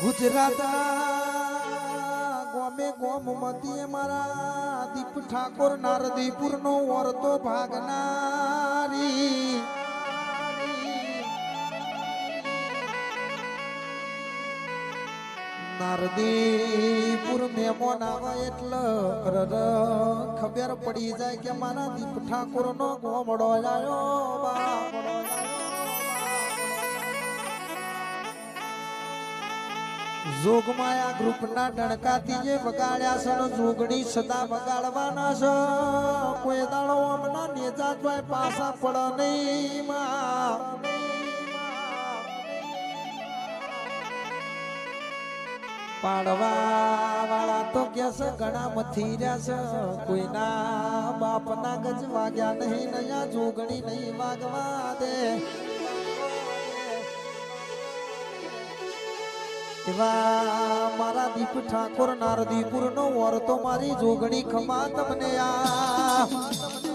ગુજરાત ગોમે ગોમ મતીએ મારા દીપ ઠાકોર નારદીપુર નો ભાગનારી. નારદીપુર મેમોન આવે એટલે ખબર પડી જાય કે મારા દીપ ઠાકોર નો ગોમડો આવ્યો જોગમાયા ગ્રુપના ડણકાથી જે વગાડ્યા છે જોગણી સદા વગાડવાના છે. કોઈ દાડો અમના નેજા જોય પાસા પડ નહીં પાડવા વાળા તો કે છે ઘણા મથી રહ્યા છે. કોઈના બાપના ગજ વાગ્યા નહીં નયા જોગણી નહીં વાગવા દે. એવા મારા દીપ ઠાકોર નારદીપુર નો વર તો મારી જોગણી ખમા તમને યાર